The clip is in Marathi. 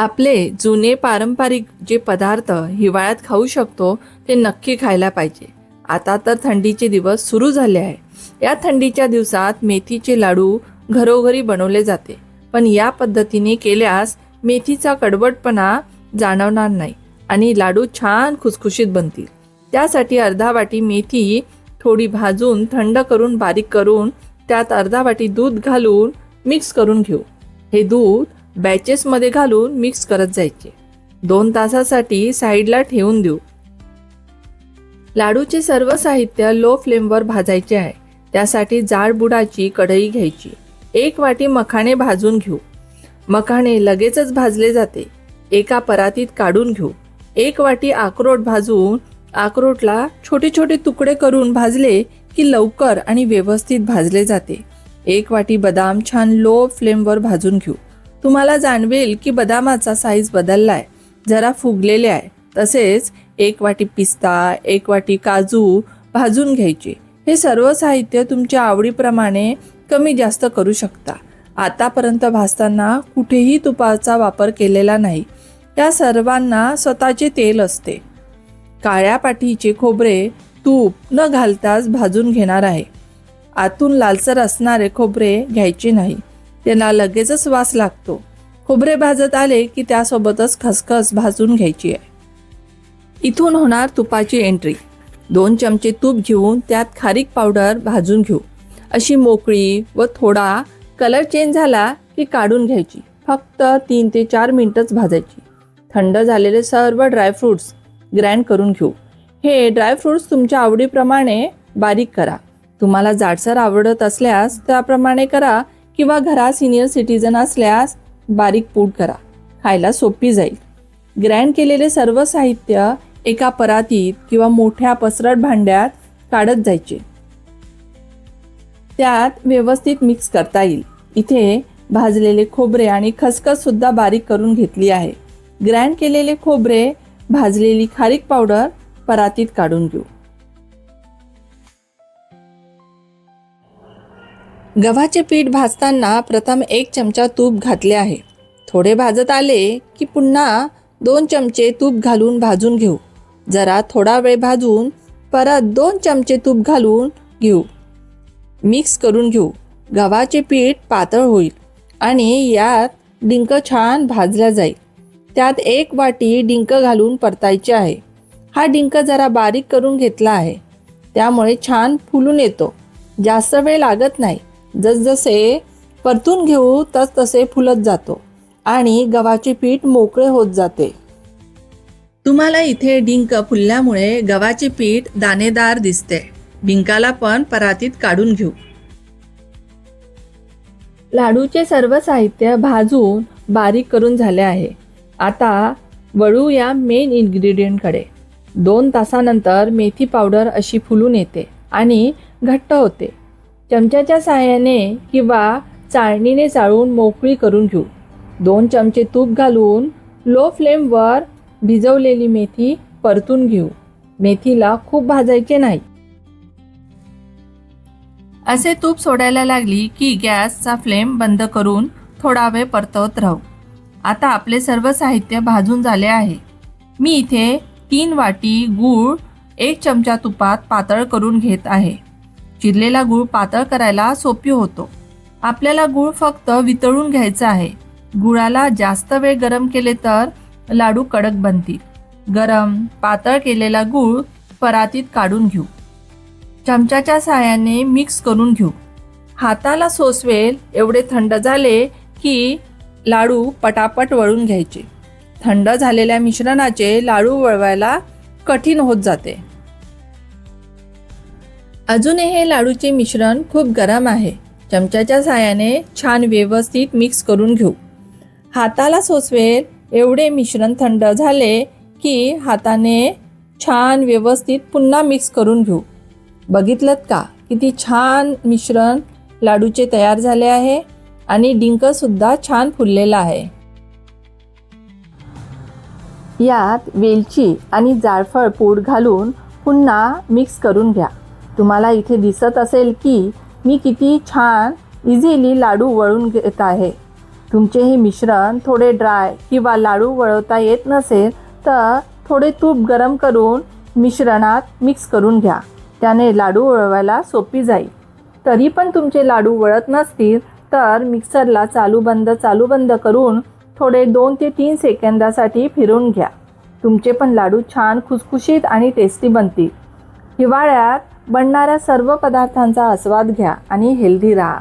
आपले जुने पारंपरिक जे पदार्थ हिवाळ्यात खाऊ शकतो ते नक्की खायला पाहिजे. आता तर थंडीचे दिवस सुरू झाले आहे. या थंडीच्या दिवसात मेथीचे लाडू घरोघरी बनवले जाते. पण या पद्धतीने केल्यास मेथीचा कडवटपणा जाणवणार नाही आणि लाडू छान खुसखुशीत बनतील. त्यासाठी अर्धा वाटी मेथी थोडी भाजून थंड करून बारीक करून त्यात अर्धा वाटी दूध घालून मिक्स करून घेऊ. हे दूध बॅचेसमध्ये घालून मिक्स करत जायचे. दोन तासासाठी साईडला ठेवून देऊ. लाडूचे सर्व साहित्य लो फ्लेमवर भाजायचे आहे. त्यासाठी जाड बुडाची कढई घ्यायची. एक वाटी मखाणे भाजून घेऊ. मखाणे लगेचच भाजले जाते. एका परातीत काढून घेऊ. एक वाटी आक्रोट भाजून अक्रोटला छोटे छोटे तुकडे करून भाजले की लवकर आणि व्यवस्थित भाजले जाते. एक वाटी बदाम छान लो फ्लेमवर भाजून घेऊ. तुम्हाला जाणवेल की बदामाचा साईज बदलला आहे जरा फुगलेले आहे. तसेच एक वाटी पिस्ता एक वाटी काजू भाजून घ्यायचे. हे सर्व साहित्य तुमच्या आवडीप्रमाणे कमी जास्त करू शकता. आतापर्यंत भाजताना कुठेही तुपाचा वापर केलेला नाही. या सर्वांना स्वतःचे तेल असते. काळ्या पाठीचे खोबरे तूप न घालताच भाजून घेणार आहे. आतून लालसर असणारे खोबरे घ्यायचे नाही. त्यांना लगेचच वास लागतो. खोबरे भाजत आले की त्यासोबतच खसखस भाजून घ्यायची आहे. इथून होणार तुपाची एंट्री दोन चमचे तूप घेऊन त्यात खारीक पावडर भाजून घेऊ. अशी मोकळी व थोडा कलर चेंज झाला की काढून घ्यायची. फक्त तीन ते चार मिनटंच भाजायची. थंड झालेले सर्व ड्रायफ्रूट्स ग्रँड करून घेऊ. हे ड्रायफ्रूट्स तुमच्या आवडीप्रमाणे बारीक करा. तुम्हाला जाडसर आवडत असल्यास त्याप्रमाणे करा. किंवा घरात सिनियर सिटीजन असल्यास बारीक पूड करा. खायला सोपी जाईल. ग्रँड केलेले सर्व साहित्य एका परातीत किंवा मोठ्या पसरट भांड्यात काढत जायचे. त्यात व्यवस्थित मिक्स करता येईल. इथे भाजलेले खोबरे आणि खसखस सुद्धा बारीक करून घेतली आहे. ग्रँड केलेले खोबरे भाजलेली खारीक पावडर परातीत काढून घेऊ. गव्हाचे पीठ भाजताना प्रथम एक चमचा तूप घातले आहे. थोडे भाजत आले की पुन्हा दोन चमचे तूप घालून भाजून घेऊ. जरा थोडा वेळ भाजून परत दोन चमचे तूप घालून घेऊ. मिक्स करून घेऊ. गव्हाचे पीठ पातळ होईल आणि यात डिंक छान भाजल्या जाईल. त्यात एक वाटी डिंक घालून परतायचे आहे. हा डिंक जरा बारीक करून घेतला आहे. त्यामुळे छान फुलून येतो. जास्त वेळ लागत नाही. जसजसे परतून घेऊ तस तसे फुलत जातो आणि गव्हाचे पीठ मोकळे होत जाते. तुम्हाला इथे डिंक फुलल्यामुळे गव्हाचे पीठ दाणेदार दिसते. डिंकाला पण परातीत काढून घेऊ. लाडूचे सर्व साहित्य भाजून बारीक करून झाले आहे. आता वळू या मेन इन्ग्रेडियंटकडे दोन तासानंतर मेथी पावडर अशी फुलून येते आणि घट्ट होते. चमच्याच्या सहाय्याने किंवा चाळणीने चाळून मोकळी करून घेऊ. दोन चमचे तूप घालून लो फ्लेमवर भिजवलेली मेथी परतून घेऊ. मेथीला खूप भाजायचे नाही. असे तूप सोडायला लागली की गॅसचा फ्लेम बंद करून थोडा वेळ परतवत राहू. आता आपले सर्व साहित्य भाजून झाले आहे. मी इथे तीन वाटी गूळ एक चमचा तुपात पातळ करून घेत आहे. चिरलेला गूळ पातळ करायला सोपी होतो. आपल्याला गूळ फक्त वितळून घ्यायचा आहे. गुळाला जास्त वेळ गरम केले तर लाडू कडक बनतील. गरम पातळ केलेला गूळ परातीत काढून घेऊ. चमच्याच्या सहाय्याने मिक्स करून घेऊ. हाताला सोसवेल एवढे थंड झाले की लाडू पटापट वळून घ्यायचे. थंड झालेल्या मिश्रणाचे लाडू वळवायला कठीण होत जाते. अजूनही हे लाडूचे मिश्रण खूप गरम आहे. चमच्याच्या साहाय्याने छान व्यवस्थित मिक्स करून घेऊ. हाताला सोसवेल एवढे मिश्रण थंड झाले की हाताने छान व्यवस्थित पुन्हा मिक्स करून घेऊ. बघितलं का? किती छान मिश्रण लाडूचे तयार झाले आहे आणि डिंकसुद्धा छान फुललेला आहे. यात वेलची आणि जायफळ पूड घालून पुन्हा मिक्स करून घ्या. तुम्हाला इथे दिसत असेल की मी किती छान इझिली लाडू वळून घेत आहे. तुमचे हे मिश्रण थोडे ड्राय किंवा लाडू वळवता येत नसेल तर थोडे तूप गरम करून मिश्रणात मिक्स करून घ्या. त्याने लाडू वळवायला सोपी जाईल. तरी पण तुमचे लाडू वळत नसतील तर मिक्सरला चालू बंद चालू बंद करून थोडे दोन ते तीन सेकंदासाठी फिरून घ्या. तुमचे पण लाडू छान खुसखुशीत आणि टेस्टी बनतील. हिवाळ्यात बनणाऱ्या सर्व पदार्थांचा आस्वाद घ्या आणि हेल्दी राहा.